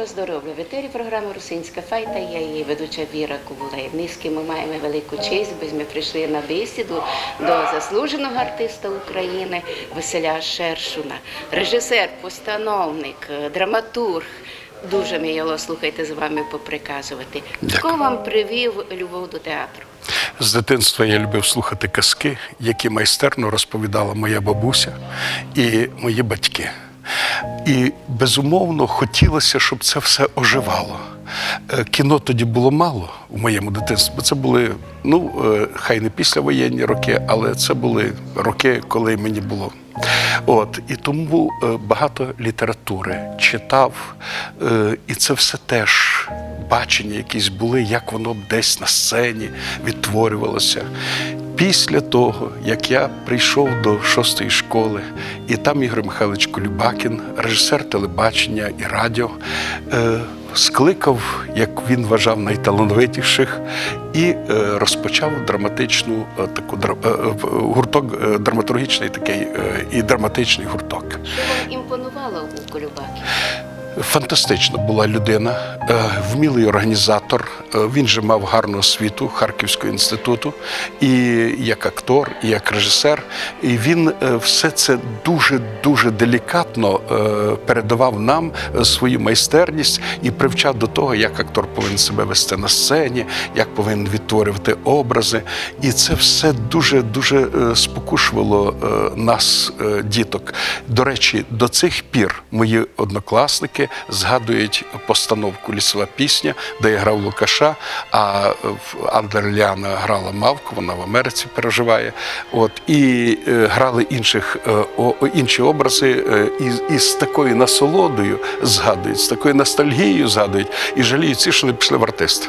Доброго здоров'я. В етері програми Русинська файта. Я її ведуча Віра Ковулей. Низьки ми маємо велику честь, бо ми прийшли на бесіду до заслуженого артиста України Василя Шершуна, режисер, постановник, е, драматург. Дуже мило слухайте з вами поприказувати. Хто вам привів любов до театру? З дитинства я любив слухати казки, які майстерно розповідала моя бабуся і мої батьки. І безумовно хотілося, щоб це все оживало. Е, Кіно тоді було мало у моєму дитинстві, це були, ну, е, хай не післявоєнні роки, але це були роки, коли мені було. От, і тому е, багато літератури читав, і це все теж бачення якісь були, як воно десь на сцені відтворювалося. Після того, як я прийшов до шостої школи, і там Ігор Михайлович Колюбакін, режисер телебачення і радіо, е, скликав, як він вважав, найталановитіших, і е, розпочав драматичну е, таку гурток, драматургічний такий і драматичний гурток. Що вам імпонувало у Колюбакі? Фантастична була людина, е, вмілий організатор. Е, Він же мав гарну освіту Харківського інституту, і як актор, і як режисер. І він е, все це дуже дуже делікатно передавав нам свою майстерність і привчав до того, як актор повинен себе вести на сцені, як повинен відтворювати образи. І це все дуже дуже спокушувало нас, діток. До речі, до цих пір мої однокласники згадують постановку Лісова пісня, де я грав Лукаша, а Андерляна грала Мавку, вона в Америці переживає. От і е, грали інших е, інші образи, е, і, і з такою насолодою згадують, з такою ностальгією згадують, і жаліють ці, що не пішли в артист.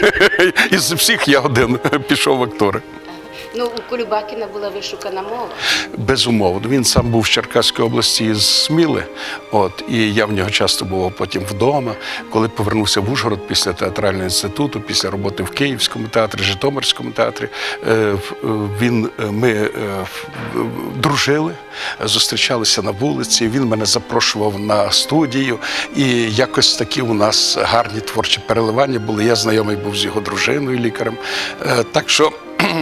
Із всіх я один пішов в актори. Ну, у Колюбакіна була вишукана мова. Безумовно, він сам був з Черкаської області з Сміли. От і я в нього часто бував потім вдома. Коли повернувся в Ужгород після театрального інституту, після роботи в Київському театрі, Житомирському театрі, е, в- е, він е, ми в- в- дружили, зустрічалися на вулиці. Він мене запрошував на студію, і якось такі у нас гарні творчі переливання були. Я знайомий був з його дружиною, лікарем. Так що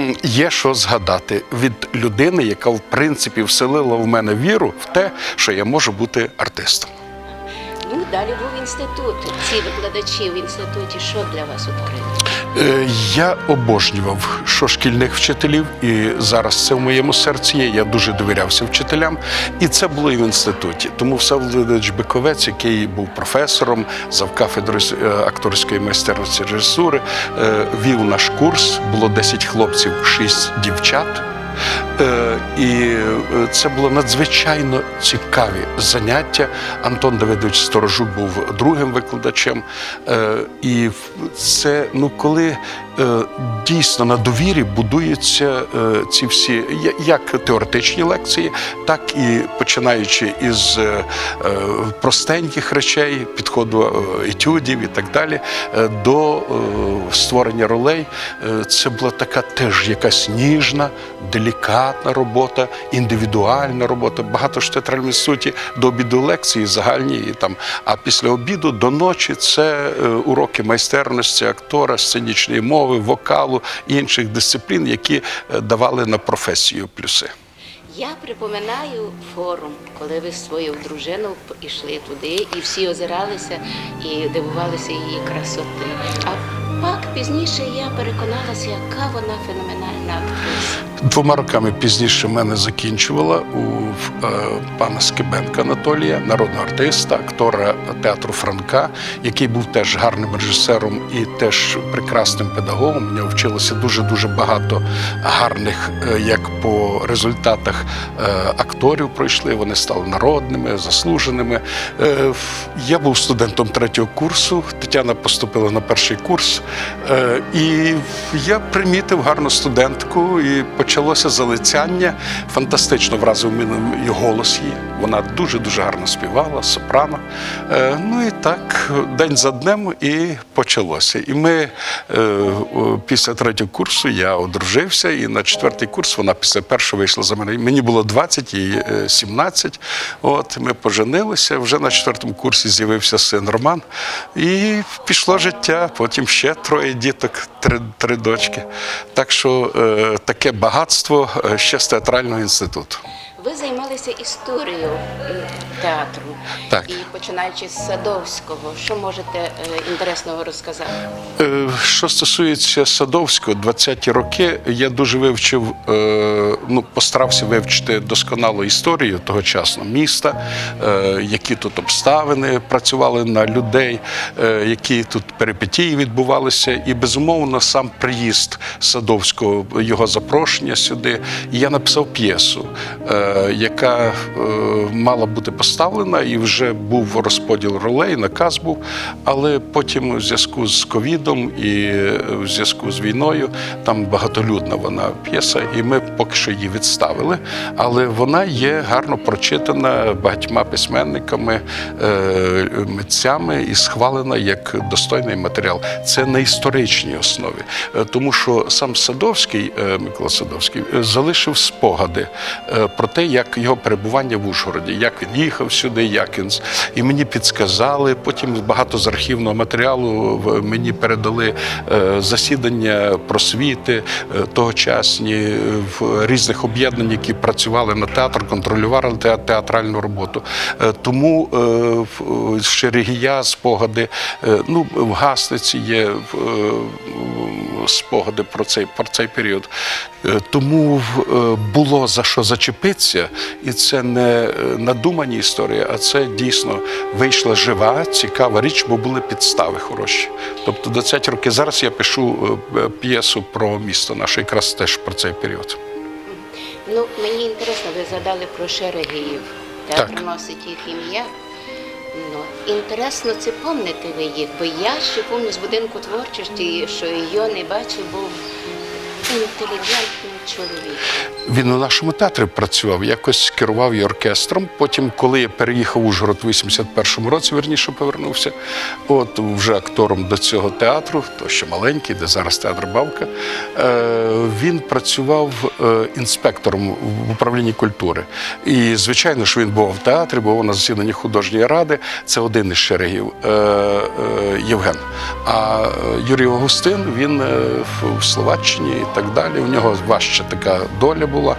є що згадати від людини, яка в принципі вселила в мене віру в те, що я можу бути артистом. Далі був інститут. Ці викладачі в інституті що для вас утворили? Е, Я обожнював що шкільних вчителів, і зараз це в моєму серці є. Я дуже довірявся вчителям, і це було і в інституті. Тому Всеволодович Биковець, який був професором завкафедрою з, е, акторської майстерності режисури, е, вів наш курс. Було 10 хлопців, 6 дівчат. Е, І е, це було надзвичайно цікаві заняття. Антон Давидович Сторожук був другим викладачем. Е, І це, ну, коли дійсно на довірі будуються ці всі як теоретичні лекції, так і починаючи із простеньких речей, підходу етюдів і так далі, до створення ролей. Це була така теж якась ніжна, делікатна робота, індивідуальна робота. Багато ж в суті до обіду лекції загальні і там. А після обіду до ночі це е, уроки майстерності актора, сценічної мови, вокалу і інших дисциплін, які е, давали на професію плюси. Я припоминаю форум, коли ви з своєю дружиною йшли туди, і всі озиралися і дивувалися її красоти. А пак пізніше я переконалася, яка вона феноменальна актриса. Двома роками пізніше мене закінчувала у е, пана Скибенка Анатолія, народного артиста, актора театру Франка, який був теж гарним режисером і теж прекрасним педагогом. У нього вчилося дуже дуже багато гарних, е, як по результатах е, акторів пройшли. Вони стали народними, заслуженими. Е, Я був студентом третього курсу. Тетяна поступила на перший курс, і я примітив гарну студентку і почалося залицяння. Фантастично вразив мене і голос її. Вона дуже дуже гарно співала, сопрано. Е, Ну і так, день за днем і почалося. І ми е, після третього курсу я одружився, і на четвертий курс вона після першого вийшла за мене. Мені було 20, їй е, 17. От ми поженилися. Вже на четвертому курсі з'явився син Роман. І пішло життя. Потім ще троє діток, три, три дочки. Так що е, таке багатство е, ще з театрального інституту. Ви займалися історією театру. Так. І починаючи з Садовського, що можете е, інтересного розказати? Е, Що стосується Садовського, 20-ті роки я дуже вивчив, е, ну постарався вивчити досконало історію тогочасного міста, е, які тут обставини працювали на людей, е, які тут перипетії відбувалися, і безумовно сам приїзд Садовського, його запрошення сюди. І я написав п'єсу, е, яка е, мала бути поставлена, і вже був розподіл ролей, наказ був. Але потім, у зв'язку з ковідом і е, в зв'язку з війною, там багатолюдна вона п'єса, і ми поки що її відставили. Але вона є гарно прочитана багатьма письменниками, е, митцями і схвалена як достойний матеріал. Це на історичній основі, Е, тому що сам Садовський, е, Микола Садовський, залишив спогади про те, як його перебування в Ужгороді, як він їхав сюди, як він і мені підсказали. Потім багато з архівного матеріалу мені передали засідання просвіти тогочасні в різних об'єднань, які працювали на театр, контролювали театральну роботу. Е, Тому е, в- ще Регія, спогади. е, Ну, в Гасниці є е, спогади про цей, про цей період. Е, Тому е, було за що зачепитися, і це не е, надумані історії, а це дійсно вийшла жива, цікава річ, бо були підстави хороші. Тобто 20 років зараз я пишу е, е, п'єсу про місто наше, якраз теж про цей період. Ну, мені інтересно, ви згадали про Шерегіїв. Театр Так. носить їх ім'я. Ну, інтересно, це помните ви їх, бо я ще пам'ятаю з будинку творчості, що його не бачив, був інтелігентним чоловіком. Він у нашому театрі працював, якось керував і оркестром. Потім, коли я переїхав в Ужгород в 81-му році, верніше повернувся, от вже актором до цього театру, то ще маленький, де зараз театр Бавка, е, він працював е, інспектором в управлінні культури. І, звичайно, що він був в театрі, був на засіданні художньої ради. Це один із шерегів е, Євген. А Юрій Августин він в- Словаччині і так далі. У нього важча така доля була.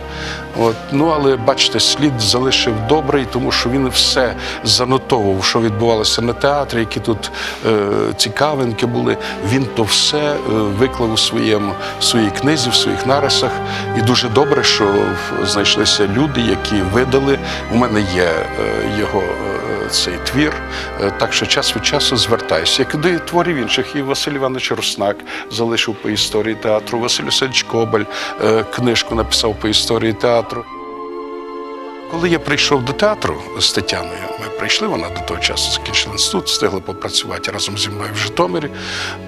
От. Ну, але бачите, слід залишив добрий, тому що він все занотовував, що відбувалося на театрі, які тут е, цікавинки були. Він то все е, виклав у своєму своїй книзі, в своїх нарисах. І дуже добре, що знайшлися люди, які видали. У мене є е, його. е, Цей твір, Е, так що час від часу звертаюся. Як до творів інших, і Василь Іванович Руснак залишив по історії театру, Василь Васильович Кобаль е, книжку написав по історії театру. Коли я прийшов до театру з Тетяною, ми прийшли, вона до того часу закінчила інститут, встигла попрацювати разом зі мною в Житомирі.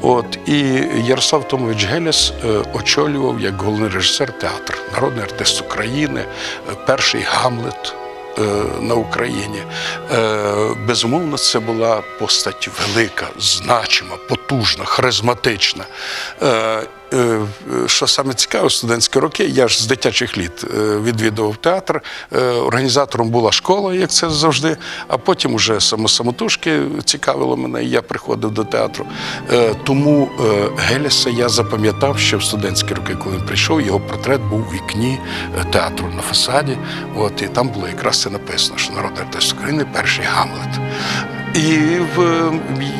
От, і Ярослав Томович Геляс е, очолював як головний режисер театр, народний артист України, е, перший Гамлет. е, На Україні безумовно, це була постать велика, значима, потужна, харизматична. Е, е, Що саме цікаве, студентські роки, я ж з дитячих літ е, відвідував театр. Організатором була школа, як це завжди. А потім уже само самотужки цікавило мене, і я приходив до театру. Тому Геліса я запам'ятав, що в студентські роки, коли він прийшов, його портрет був у вікні театру на фасаді. От і там було якраз це написано, що народний артист України перший Гамлет. І в,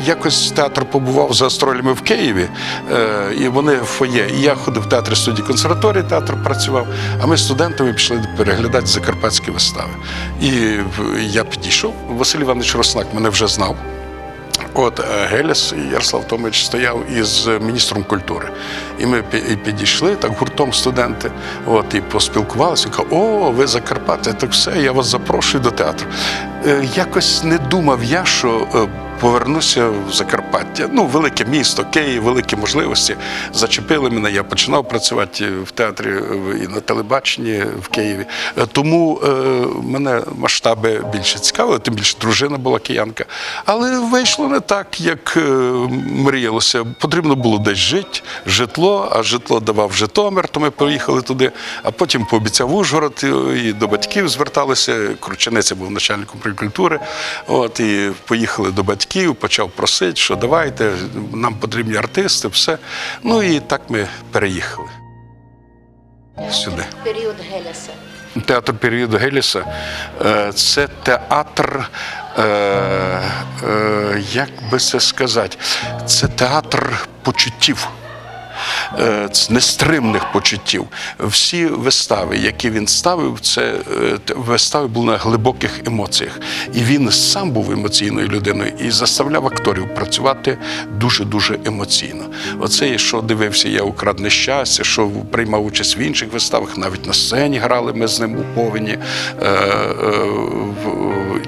якось театр побував за гастролями в Києві, е, і вони в фоє. І я ходив в театр студії консерваторії, театр працював, а ми студентами пішли переглядати закарпатські вистави. І я підійшов. Василь Іванович Роснак мене вже знав. От е, Геліс Ярослав Томич стояв із міністром культури. І ми підійшли так гуртом студенти. От і поспілкувалися. Кажу, о, ви Закарпаття, так все, я вас запрошую до театру. Е, Якось не думав я, що е, повернуся в Закарпаття. Ну, велике місто, Київ, великі можливості зачепили мене. Я починав працювати в театрі е, і на телебаченні в Києві. Е, Тому е, мене масштаби більше цікавили, тим більше дружина була киянка. Але вийшло не так, як е, мріялося. Потрібно було десь жити, житло, а житло давав Житомир, то ми поїхали туди, а потім пообіцяв Ужгород і- і до батьків зверталися. Кручениця був начальником культури. От і поїхали до батьків, почав просити, що давайте, нам потрібні артисти, все. Ну і так ми переїхали сюди. Період Геліса. Театр періоду Геліса е, це театр, е, е, як би це сказати, це театр почуттів. Е, Нестримних почуттів. Всі вистави, які він ставив, це е, вистави були на глибоких емоціях. І він сам був емоційною людиною і заставляв акторів працювати дуже-дуже емоційно. Оце, що дивився я «Украдне щастя, що приймав участь в інших виставах, навіть на сцені грали ми з ним у повені. Е,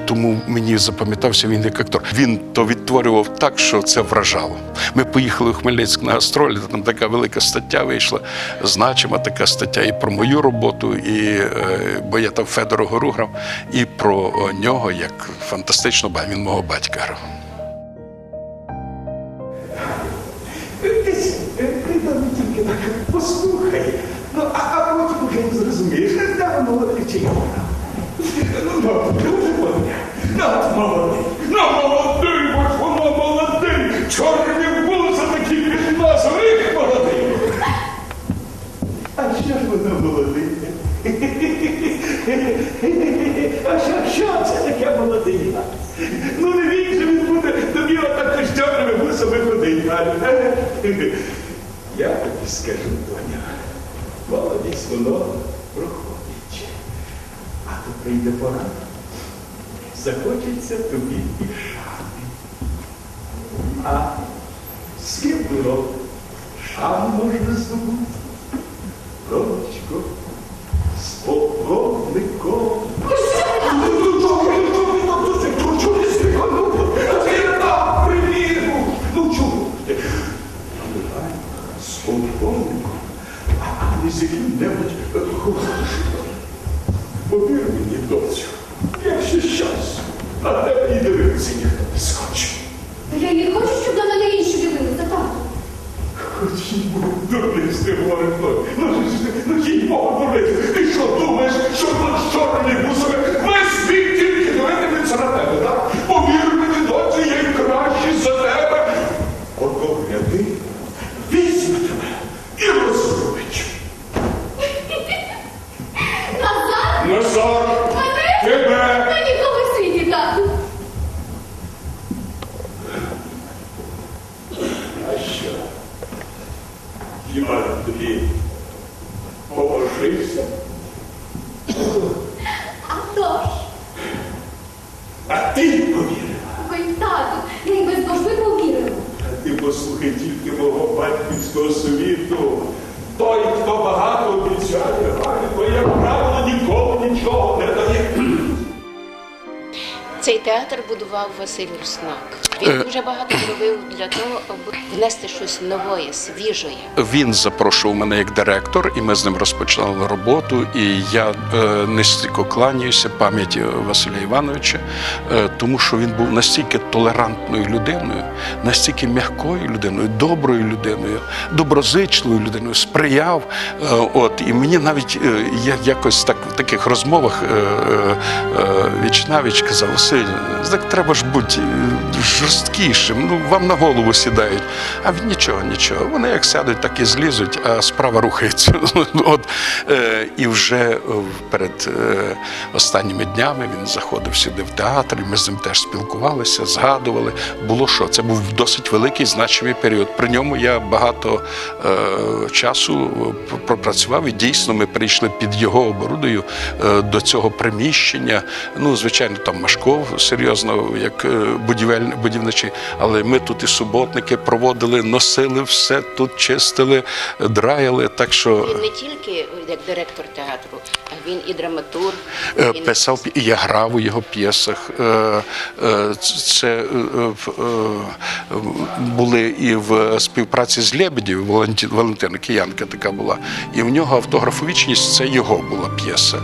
Тому мені запам'ятався він як актор. Він то відтворював так, що це вражало. Ми поїхали у Хмельницьк на гастролі, там така велика стаття вийшла, значима така стаття і про мою роботу, і е, бо я там Федору Гору грав, і про е, нього як фантастично, ба- він мого батька грав. Так послухай. Ну, а, потім вже зрозумієш, де молодий чи я. Ну, молодий. Ну, молодий. Молодий, молодий. Чорні волоси такі від нас, рих молодий. А що ж воно молодий? А що, що це таке молодий? Ну не він же він буде тобі отак чорними вусами ходить. Я тобі скажу, Доня, молодість воно проходить. А то прийде пора. Захочеться тобі і шани. А з ким було? Шану можна здобути. Ромочко, полковником. Ну, з а яким-небудь е. Повір мені, доцю, якщо щас, на тебе і дивитися ніхто не схоче. Я не хочу, щоб на мене інші дивилися, тату. Хоч їй Богу, дурниць ти говориш, Severiz. Аби внести щось нове, свіжоє. Він запрошував мене як директор, і ми з ним розпочинали роботу. І я е, низько кланяюся пам'яті Василя Івановича, е, тому що він був настільки толерантною людиною, настільки м'якою людиною, доброю людиною, доброзичливою людиною, сприяв. Е, от і мені навіть е, я якось так в таких розмовах е, е, е, віч навіч казав, Василь, так треба ж бути е, жорсткішим. Ну вам на голову сідають. А він нічого, нічого. Вони як сядуть, так і злізуть, а справа рухається. От е, і вже е, перед е, останніми днями він заходив сюди в театр, і ми з ним теж спілкувалися, згадували. Було що? Це був досить великий значимий період. При ньому я багато е, часу пропрацював, і дійсно ми прийшли під його оборудою е, до цього приміщення. Ну, звичайно, там Машков серйозно, як е, будівель, будівничі. Але ми тут і суботники проводили, носили все тут, чистили, драяли. Так що Він не тільки як директор театру, а він і драматург. Е, він- Писав я грав у його п'єсах. Е, е, Це були і в співпраці з Лебедів, Валентина Киянка така була. І в нього автографовічність це його була п'єса.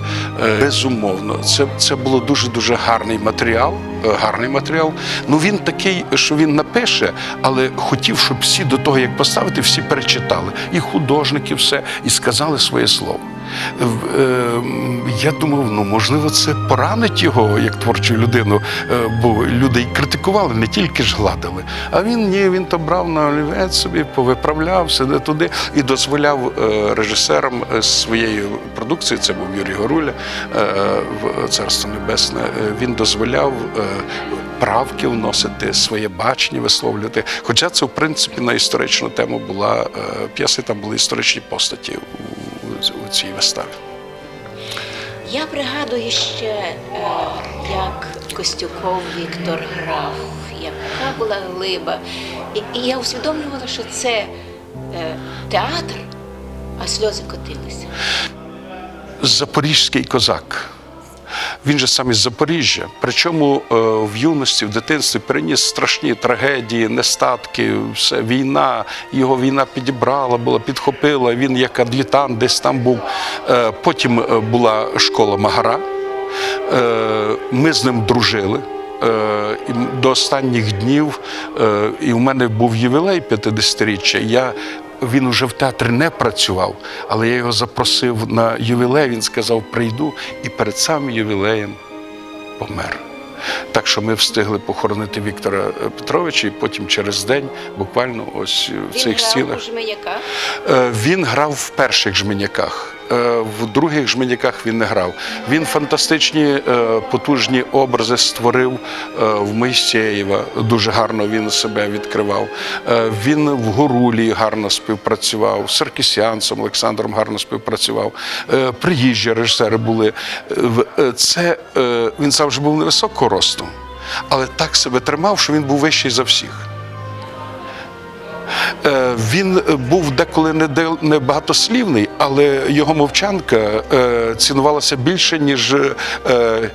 Безумовно, це, це було дуже дуже гарний матеріал. Е, Гарний матеріал. Ну він такий, що він напише, але хотів, щоб всі до того, як поставити, всі перечитали. І художники, все, і сказали своє слово. Е, Я думав, ну можливо, це поранить його як творчу людину, е, бо люди й критикували, не тільки ж гладили. А він ні, він то брав на олівець собі, повиправляв сюди туди і дозволяв е, режисерам своєї продукції, це був Юрій Горуля, в Царство Небесне. Він дозволяв правки вносити, своє бачення висловлювати. Хоча це, в принципі, на історичну тему була п'єси, там були історичні постаті цій виставі. Я пригадую ще, е, як Костюков Віктор грав, яка була глиба. І, я усвідомлювала, що це е, театр, а сльози котилися. Запорізький козак. Він же сам із Запоріжжя. Причому е, в юності, в дитинстві переніс страшні трагедії, нестатки, все, війна. Його війна підібрала, була, підхопила. Він як ад'ютант десь там був. Е, Потім е, була школа Магара. Ми з ним дружили. До останніх днів, і в мене був ювілей 50-річчя. Я він уже в театрі не працював, але я його запросив на ювілей. Він сказав: прийду, і перед самим ювілеєм помер. Так що ми встигли похоронити Віктора е, Петровича, і потім через день, буквально ось е, в Він цих грав стінах. у жменяках. Е, Він грав в перших жменяках. Е, В других жменяках він не грав. Він фантастичні е, потужні образи створив е, в Моїсеєва. Дуже гарно він себе відкривав. Він в Горулі гарно співпрацював, з Саркісянцем Олександром гарно співпрацював. Приїжджі режисери були. Це він завжди був невисокого росту, але так себе тримав, що він був вищий за всіх. Е, Він був деколи не багатослівний, але його мовчанка е, цінувалася більше, ніж е,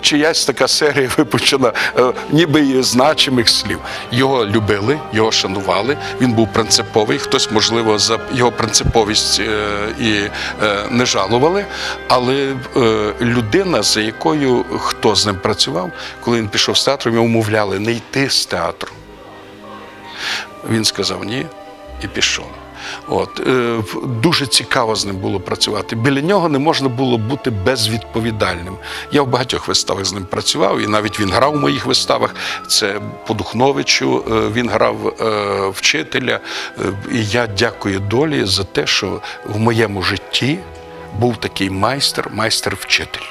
чиясь така серія випущена, е, ніби значимих слів. Його любили, його шанували. Він був принциповий. Хтось, можливо, за його принциповість е, і е, не жалували. Але е, людина, за якою хто з ним працював, коли він пішов з театру, його умовляли не йти з театру. Він сказав ні і пішов. От е, дуже цікаво з ним було працювати. Біля нього не можна було бути безвідповідальним. Я в багатьох виставах з ним працював, і навіть він грав у моїх виставах. Це по Духновичу. е, Він грав е, вчителя. І я дякую долі за те, що в моєму житті був такий майстер, майстер-вчитель.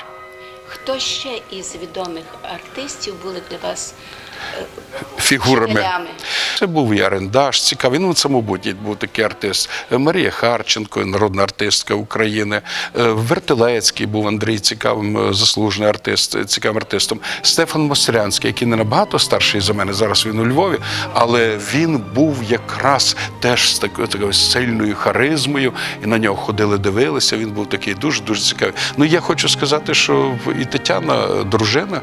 Хто ще із відомих артистів були для вас фігурами. Це був і Арендаш, цікавий. Ну, мабуть, був такий артист. Е, Марія Харченко, народна артистка України. Е, Вертилецький був Андрій цікавим, е, заслужений артист, цікавим артистом. Стефан Мострянський, який не набагато старший за мене, зараз він у Львові, але він був якраз теж з такою, такою сильною харизмою, і на нього ходили, дивилися. Він був такий дуже дуже цікавий. Ну я хочу сказати, що і Тетяна, дружина,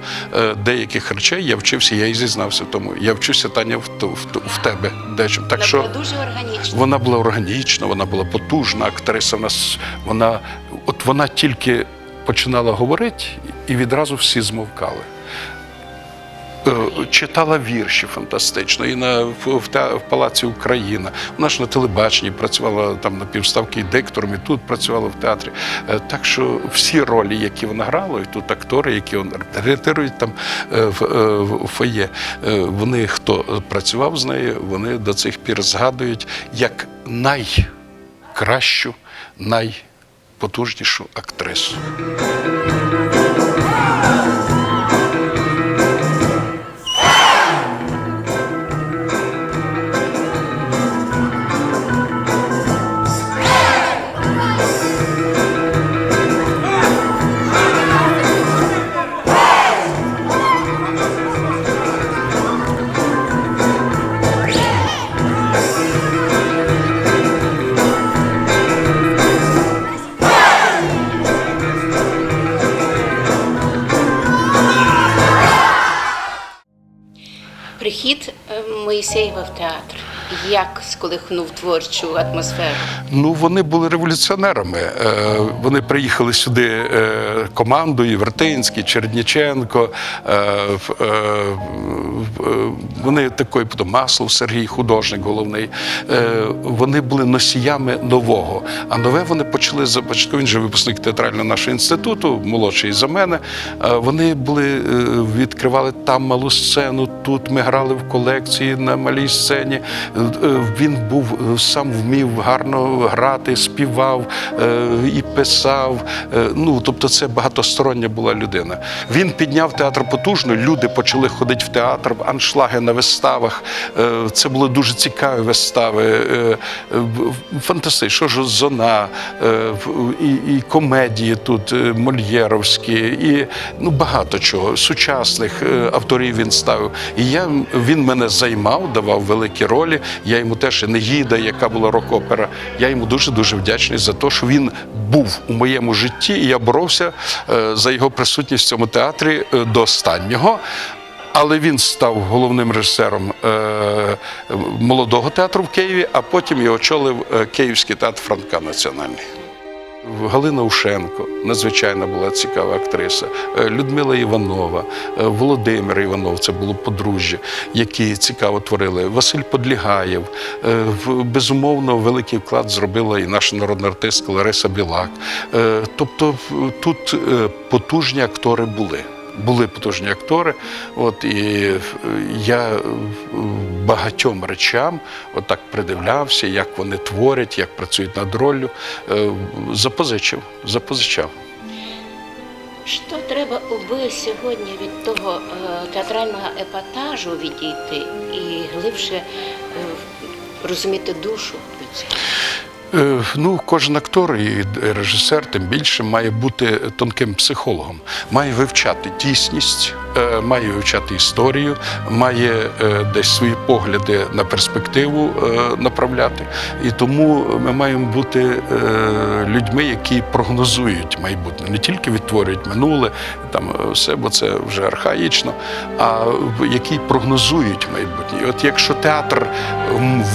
деяких речей я вчився, я і зізнався в тому. Я вчуся Таня в, в, в тебе дечим. Так вона що була дуже органічна. вона була органічна, вона була потужна актриса. В нас вона, от вона тільки починала говорити, і відразу всі змовкали. Е, Читала вірші фантастично і на в, в, в Палаці Україна. Вона ж на телебаченні працювала там на півставки диктором, і тут працювала в театрі. Е, Так що всі ролі, які вона грала, і тут актори, які он репетирують там е, в, в фоє, вони хто працював з нею, вони до цих пір згадують як найкращу, найпотужнішу актрису. Як сколихнув творчу атмосферу? Ну, вони були революціонерами. Е, Вони приїхали сюди е, командою Вертинський, Черніченко. е, Вони такий потім Маслов Сергій, художник головний. Вони були носіями нового. А нове вони почали започатку. Він же випускник театрального нашого інституту, молодший за мене. Вони були відкривали там малу сцену. Тут ми грали в колекції на малій сцені. Він був сам вмів гарно грати, співав е, і писав. Е, Ну тобто, це багатостороння була людина. Він підняв театр потужно. Люди почали ходити в театр, аншлаги на виставах. Е, Це були дуже цікаві вистави. Фантастично, що ж зона, і, і комедії тут мольєровські, і ну багато чого. Сучасних авторів він ставив. І я він мене займав, давав великі ролі. Я йому теж Негіда, яка була рок-опера. Я йому дуже дуже вдячний за те, що він був у моєму житті, і я боровся е, за його присутність в цьому театрі е, до останнього. Але він став головним режисером е, молодого театру в Києві, а потім його очолив е, Київський театр Франка Національний. Галина Ушенко надзвичайно була цікава актриса. Е, Людмила Іванова, е, Володимир Іванов, це було подружжя, які цікаво творили. Василь Подлігаєв. Е, Безумовно, великий вклад зробила і наша народна артистка Лариса Білак. Тобто тут потужні актори були. Були потужні актори, от і я багатьом речам отак придивлявся, як вони творять, як працюють над роллю. Е, Запозичив, запозичав. Що треба аби сьогодні від того е, театрального епатажу відійти і глибше е, розуміти душу Ну, кожен актор і режисер, тим більше, має бути тонким психологом, має вивчати тісність, е, має вивчати історію, має е, десь свої погляди на перспективу е, направляти. І тому ми маємо бути е, людьми, які прогнозують майбутнє, не тільки відтворюють минуле, там е, все, бо це вже архаїчно, а які прогнозують майбутнє. І от якщо театр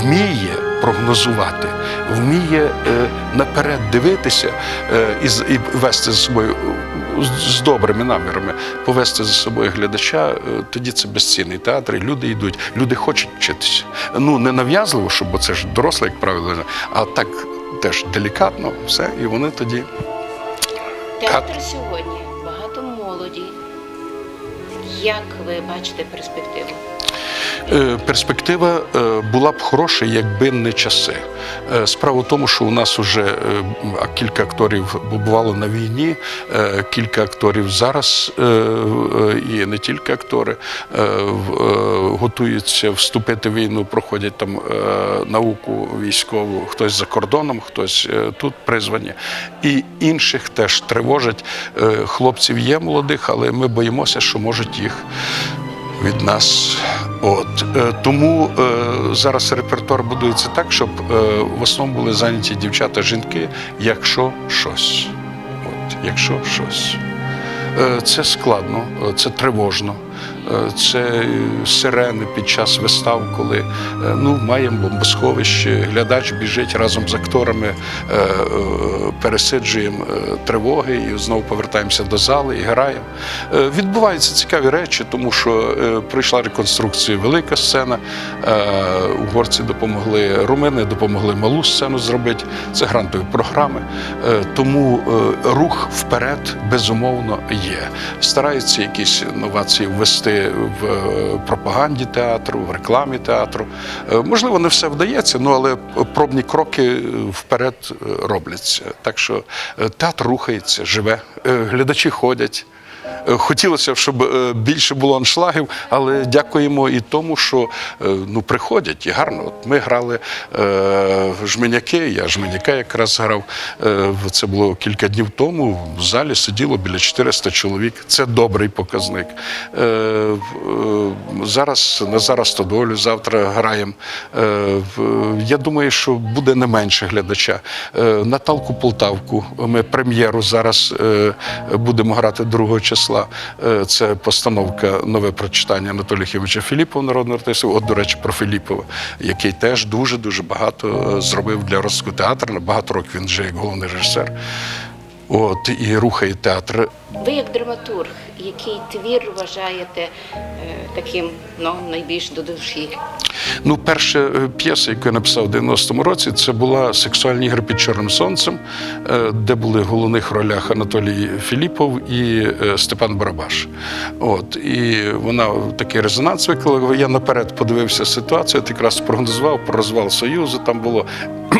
вміє прогнозувати, вміє е, наперед дивитися е, і, вести за собою з, з добрими намірами, повести за собою глядача, е, тоді це безцінний театр, і люди йдуть, люди хочуть вчитися. Ну не нав'язливо, щоб бо це ж доросле, як правило, а так теж делікатно, все, і вони тоді. Театр сьогодні багато молоді. Як ви бачите перспективу? Е, Перспектива е, була б хороша, якби не часи. Е, Справа в тому, що у нас вже кілька акторів бувало на війні, кілька акторів зараз, і не тільки актори, готуються вступити в війну, проходять там науку військову, хтось за кордоном, хтось тут призвані. І інших теж тривожать. Хлопців є молодих, але ми боїмося, що можуть їх від нас. От е, тому е, зараз репертуар будується так, щоб е, в основному були зайняті дівчата, жінки, якщо щось. От, якщо щось. Це складно, це тривожно. Е, Це сирени під час вистав, коли е, ну, маємо бомбосховище, глядач біжить разом з акторами, е, пересиджуємо тривоги і знову повертаємося до зали і граємо. Відбуваються цікаві речі, тому що пройшла реконструкція велика сцена. Угорці допомогли, румини допомогли малу сцену зробити. Це грантові програми. Тому рух вперед безумовно є. Стараються якісь новації ввести в е, пропаганді театру, в рекламі театру. Е, Можливо, не все вдається, ну але пробні кроки вперед е, робляться. Так що театр рухається, живе, глядачі ходять. Е, Хотілося щоб е, більше було аншлагів, але дякуємо і тому, що е, ну, приходять і гарно. От ми грали е, жменяки, я жменяка якраз грав. Е, це було кілька днів тому. В залі сиділо біля 400 чоловік. Це добрий показник. Е, е, зараз на зараз Тодолю, завтра граємо. Е, я думаю, що буде не менше глядача. Е, Наталку Полтавку. Ми прем'єру зараз е, будемо грати 2 числа. Е, Це постановка нове прочитання Анатолія Хімовича Філіпова, народного артиста. От, до речі, про Філіпова, який теж дуже дуже багато е, зробив для розвитку театру. На багато років він вже як головний режисер. От і рухає театр. Ви як драматург, який твір вважаєте е, таким ну, найбільш до душі? Ну, перша е, п'єса, яку я написав у 90-му році, це була Сексуальні ігри під чорним сонцем, е, де були в головних ролях Анатолій Філіпов і Степан Барабаш. От і вона такий резонанс викликала. Я наперед подивився ситуацію, якраз прогнозував про розвал Союзу. Там було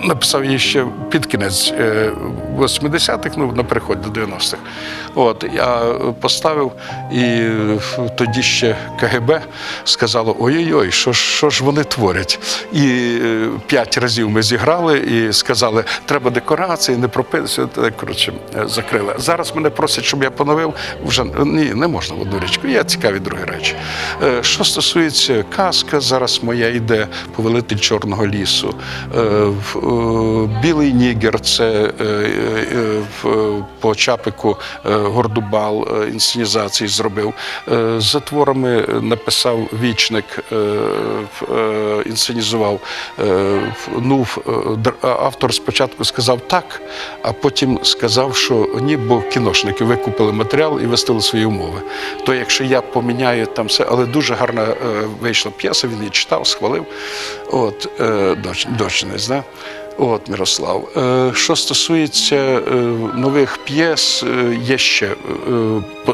написав її ще під кінець е, 80-х, ну на переход до 90-х. От я поставив, і е, тоді ще КГБ сказало: ой-ой-ой, що, що ж вони творять? І е, п'ять разів ми зіграли і сказали, треба декорації, не прописувати. Коротше, е, закрили. Зараз мене просять, щоб я поновив. Вже ні, не можна в одну річку. Є цікаві другі речі. Е, Що стосується казка, зараз моя йде повелитель Чорного лісу. Е, Білий Нігер це е, е, по Чапику Гордубал інсценізації зробив. За творами написав вічник, інсценізував. Ну, автор спочатку сказав так, а потім сказав, що ні, бо кіношники викупили матеріал і виставили свої умови. То якщо я поміняю там все, але дуже гарна вийшла п'єса, він її читав, схвалив. От, е, доч, дочинець, да? От, Мирослав. Е, Що стосується е, нових п'єс, е, є ще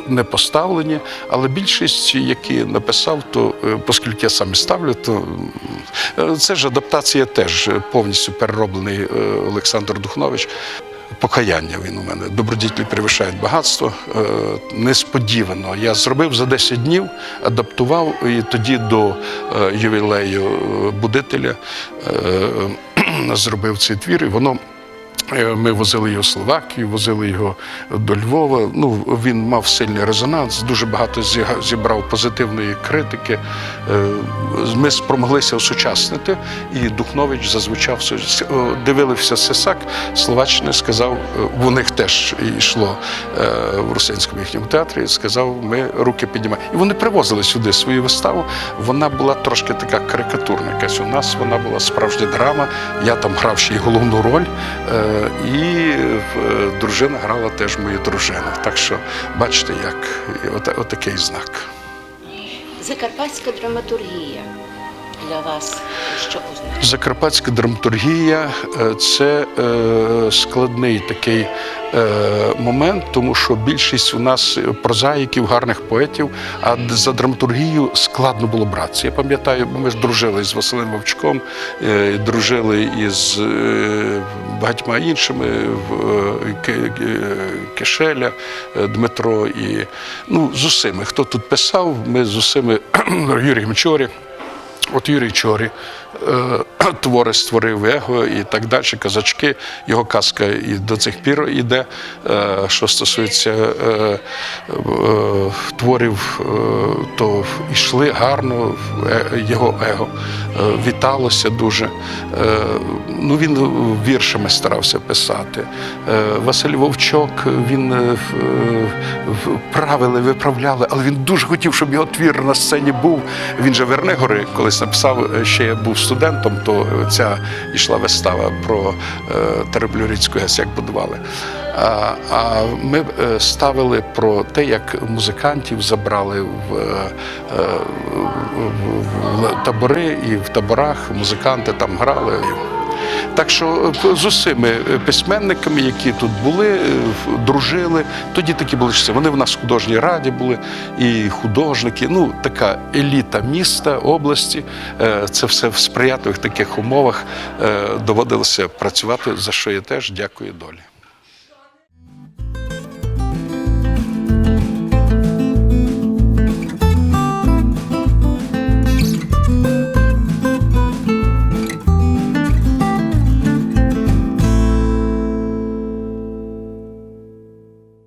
не поставлені, але більшість, які написав, то оскільки я сам ставлю, то це ж адаптація теж повністю перероблений Олександр Духнович. Покаяння він у мене. Добродітелі перевищають багатство. Несподівано. Я зробив за 10 днів, адаптував і тоді до ювілею будителя зробив цей твір, і воно. Е, Ми возили його в Словакію, возили його до Львова. Ну, він мав сильний резонанс, дуже багато зібрав позитивної критики. Е, Ми спромоглися осучаснити, і Духнович зазвучав дивилися Сисак Словаччини, сказав, е, у них теж йшло е, в Русинському їхньому театрі. Сказав, ми руки піднімаємо. І вони привозили сюди свою виставу. Вона була трошки така карикатурна. Якась у нас вона була справжня драма. Я там грав ще й головну роль. І дружина грала теж мою дружину. Так що бачите, як і от, отакий знак. Закарпатська драматургія для вас що означає? Закарпатська драматургія е, це е, складний такий е, момент, тому що більшість у нас прозаїків, гарних поетів, а за драматургію складно було братися. Я пам'ятаю, ми ж дружили з Василем Вовчком, дружили із багатьма іншими в- Ки- Ки- Кишеля, Дмитро і ну, з усіми. Хто тут писав, ми з усіми Юрій Мчорі. От Юрій Чорі е, твори створив его і так далі, казачки. Його казка і до цих пір іде. Е, що стосується е, е, творів, е, то йшли гарно, е, його его е, віталося дуже. Е, ну, він віршами старався писати. Е, Василь Вовчок, він е, правили, виправляли, але він дуже хотів, щоб його твір на сцені був. Він же Вернигори колись написав, е, ще я був студентом, то ця йшла вистава про е, Тереблюрицьку ГЕС, як будували. А, а ми е, ставили про те, як музикантів забрали в, е, е, в, в табори і в таборах музиканти там грали. Так що е, з усіми е, письменниками, які тут були, е, дружили, тоді такі були часи. Вони в нас в художній раді були, і художники, ну така еліта міста, області. Це все в сприятливих таких умовах доводилося працювати, за що я теж дякую долі.